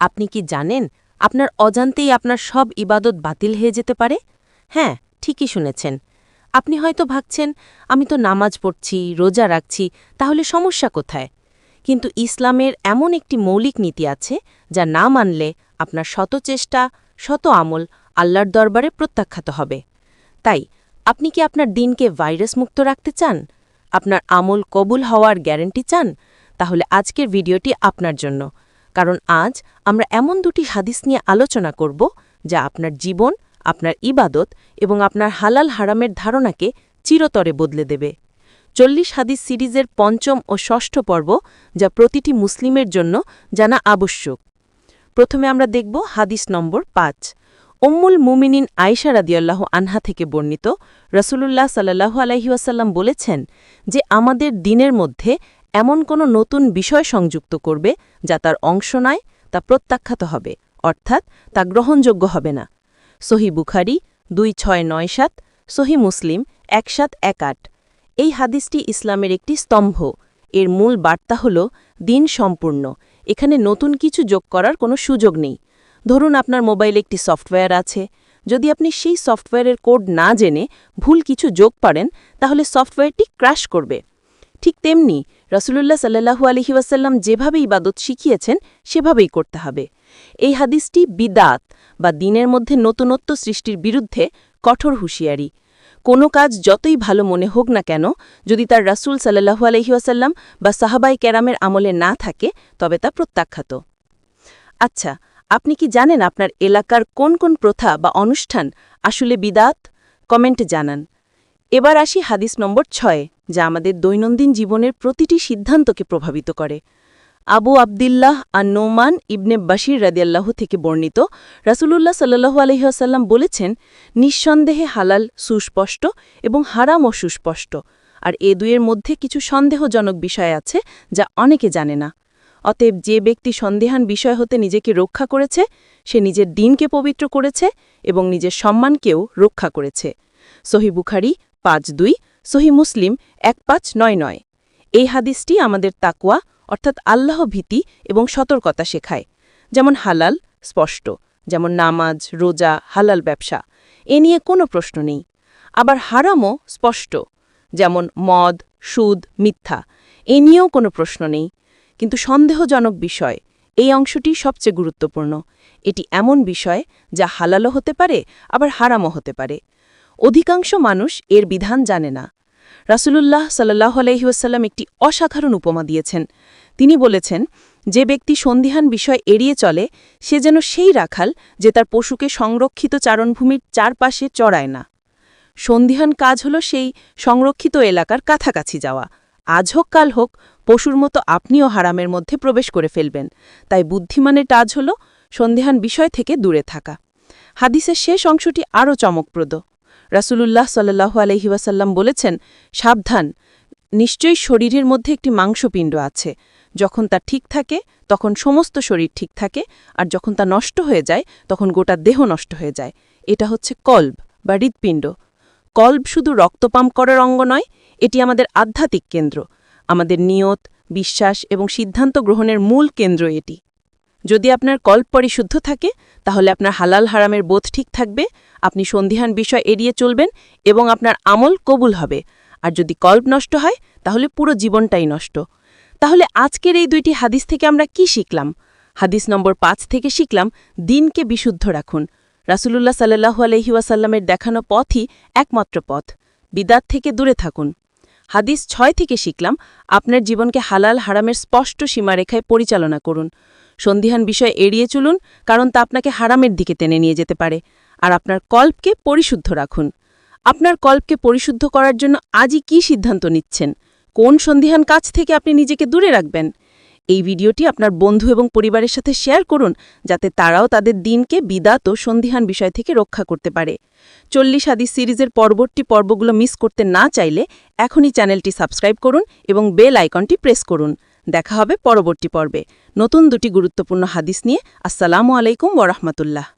আপনি কি জানেন আপনার অজান্তেই আপনার সব ইবাদত বাতিল হয়ে যেতে পারে? হ্যাঁ ঠিকই শুনেছেন। আপনি হয়তো ভাবছেন, আমি তো নামাজ পড়ছি, রোজা রাখছি, তাহলে সমস্যা কোথায়? কিন্তু ইসলামের এমন একটি মৌলিক নীতি আছে যা না মানলে আপনার শত চেষ্টা, শত আমল আল্লাহর দরবারে প্রত্যাখ্যাত হবে। তাই, আপনি কি আপনার দিনকে ভাইরাস মুক্ত রাখতে চান? আপনার আমল কবুল হওয়ার গ্যারেন্টি চান? তাহলে আজকের ভিডিওটি আপনার জন্য। কারণ আজ আমরা এমন দুটি হাদিস নিয়ে আলোচনা করব যা আপনার জীবন, আপনার ইবাদত এবং আপনার হালাল হারামের ধারণাকে চিরতরে বদলে দেবে। চল্লিশ হাদিস সিরিজের পঞ্চম ও ষষ্ঠ পর্ব যা প্রতিটি মুসলিমের জন্য জানা আবশ্যক। প্রথমে আমরা দেখব হাদিস নম্বর পাঁচ। উম্মুল মুমিনিন আয়সা রাদিয়াল্লাহ আনহা থেকে বর্ণিত রসুলুল্লাহ সাল্লাহ আলহিউসাল্লাম বলেছেন যে আমাদের দিনের মধ্যে এমন কোনো নতুন বিষয় সংযুক্ত করবে যা তার অংশ নয়, তা প্রত্যাখ্যাত হবে, অর্থাৎ তা গ্রহণযোগ্য হবে না। সহি বুখারি দুই ছয় নয় সাত, সহি মুসলিম এক সাত এক আট। এই হাদিসটি ইসলামের একটি স্তম্ভ। এর মূল বার্তা হল, দিন সম্পূর্ণ। এখানে নতুন কিছু যোগ করার কোনো সুযোগ নেই। ধরুন আপনার মোবাইলে একটি সফটওয়্যার আছে। যদি আপনি সেই সফটওয়্যারের কোড না জেনে ভুল কিছু যোগ পারেন, তাহলে সফটওয়্যারটি ক্র্যাশ করবে। ঠিক তেমনি রসুলুল্লাহ সাল্লাহু আলহি ওয়াসাল্লাম যেভাবে ইবাদত শিখিয়েছেন, সেভাবেই করতে হবে। এই হাদিসটি বিদাত বা দিনের মধ্যে নতুনত্ব সৃষ্টির বিরুদ্ধে কঠোর হুঁশিয়ারি। কোনো কাজ যতই ভালো মনে হোক না কেন, যদি তার রাসুল সাল্লাহু আলহিউসাল্লাম বা সাহাবাই ক্যারামের আমলে না থাকে, তবে তা প্রত্যাখ্যাত। আচ্ছা আপনি কি জানেন আপনার এলাকার কোন কোন প্রথা বা অনুষ্ঠান আসলে বিদাত? কমেন্টে জানান। এবার আসি হাদিস নম্বর ছয়, যা আমাদের দৈনন্দিন জীবনের প্রতিটি সিদ্ধান্তকে প্রভাবিত করে। আবু আবদিল্লাহ আর নোমান ইবনে বাশির রাদিয়াল্লাহ থেকে বর্ণিত, রাসুলুল্লাহ সাল্লু আলহিহাসাল্লাম বলেছেন, নিঃসন্দেহে হালাল, সুস্পষ্ট এবং হারামও সুস্পষ্ট। আর এ দুয়ের মধ্যে কিছু সন্দেহজনক বিষয় আছে, যা অনেকে জানে না। অতএব যে ব্যক্তি সন্দেহান বিষয় হতে নিজেকে রক্ষা করেছে, সে নিজের দিনকে পবিত্র করেছে এবং নিজের সম্মানকেও রক্ষা করেছে। সহি বুখারি পাঁচ দুই, সহি মুসলিম এক পাঁচ নয় নয়। এই হাদিসটি আমাদের তাকুয়া অর্থাৎ আল্লাহ ভীতি এবং সতর্কতা শেখায়। যেমন হালাল, স্পষ্ট। যেমন নামাজ, রোজা, হালাল ব্যবসা। এ নিয়ে কোনো প্রশ্ন নেই। আবার হারামও স্পষ্ট। যেমন মদ, সুদ, মিথ্যা। এ নিয়েও কোনো প্রশ্ন নেই। কিন্তু সন্দেহজনক বিষয়, এই অংশটি সবচেয়ে গুরুত্বপূর্ণ। এটি এমন বিষয় যা হালালও হতে পারে, আবার হারামও হতে পারে। অধিকাংশ মানুষ এর বিধান জানে না। রাসুলুল্লাহ সাল্লাহ আলহিউসাল্লাম একটি অসাধারণ উপমা দিয়েছেন। তিনি বলেছেন, যে ব্যক্তি সন্দিহান বিষয় এড়িয়ে চলে, সে যেন সেই রাখাল যে তার পশুকে সংরক্ষিত চারণভূমির চারপাশে চড়ায় না। সন্দিহান কাজ হল সেই সংরক্ষিত এলাকার কাছাকাছি যাওয়া। আজ হোক, কাল হোক, পশুর মতো আপনিও হারামের মধ্যে প্রবেশ করে ফেলবেন। তাই বুদ্ধিমানের কাজ হল সন্দেহান বিষয় থেকে দূরে থাকা। হাদিসের শেষ অংশটি আরও চমকপ্রদ। রাসুলুল্লাহ সাল্লাহ আলহিবাসাল্লাম বলেছেন, সাবধান। নিশ্চয়ই শরীরের মধ্যে একটি মাংসপিণ্ড আছে। যখন তা ঠিক থাকে, তখন সমস্ত শরীর ঠিক থাকে, আর যখন তা নষ্ট হয়ে যায়, তখন গোটা দেহ নষ্ট হয়ে যায়। এটা হচ্ছে কল্ব বা হৃৎপিণ্ড। কল্ব শুধু রক্তপাম্প করার অঙ্গ নয়, এটি আমাদের আধ্যাত্মিক কেন্দ্র। আমাদের নিয়ত, বিশ্বাস এবং সিদ্ধান্ত গ্রহণের মূল কেন্দ্র এটি। যদি আপনার কল্প পরিশুদ্ধ থাকে, তাহলে আপনার হালাল হারামের বোধ ঠিক থাকবে, আপনি সন্ধিহান বিষয় এড়িয়ে চলবেন এবং আপনার আমল কবুল হবে। আর যদি কল্প নষ্ট হয়, তাহলে পুরো জীবনটাই নষ্ট। তাহলে আজকের এই দুইটি হাদিস থেকে আমরা কি শিখলাম? হাদিস নম্বর পাঁচ থেকে শিখলাম, দিনকে বিশুদ্ধ রাখুন। রাসুলুল্লাহ সাল্লাহু আলহিউসাল্লামের দেখানো পথই একমাত্র পথ। বিদাত থেকে দূরে থাকুন। হাদিস ছয় থেকে শিখলাম, আপনার জীবনকে হালাল হারামের স্পষ্ট সীমারেখায় পরিচালনা করুন। সন্ধিহান বিষয় এড়িয়ে চলুন, কারণ তা আপনাকে হারামের দিকে টেনে নিয়ে যেতে পারে। আর আপনার কল্পকে পরিশুদ্ধ রাখুন। আপনার কল্পকে পরিশুদ্ধ করার জন্য আজই কি সিদ্ধান্ত নিচ্ছেন? কোন সন্ধিহান কাজ থেকে আপনি নিজেকে দূরে রাখবেন? এই ভিডিওটি আপনার বন্ধু এবং পরিবারের সাথে শেয়ার করুন, যাতে তারাও তাদের দিনকে বিদাত ও সন্ধিহান বিষয় থেকে রক্ষা করতে পারে। চল্লিশ আদি সিরিজের পরবর্তী পর্বগুলো মিস করতে না চাইলে এখনই চ্যানেলটি সাবস্ক্রাইব করুন এবং বেল আইকনটি প্রেস করুন। দেখা হবে পরবর্তী পর্বে। নতুন দুটি গুরুত্বপূর্ণ হাদিস নিয়ে। আসসালামু আলাইকুম ওরহমতুল্লাহ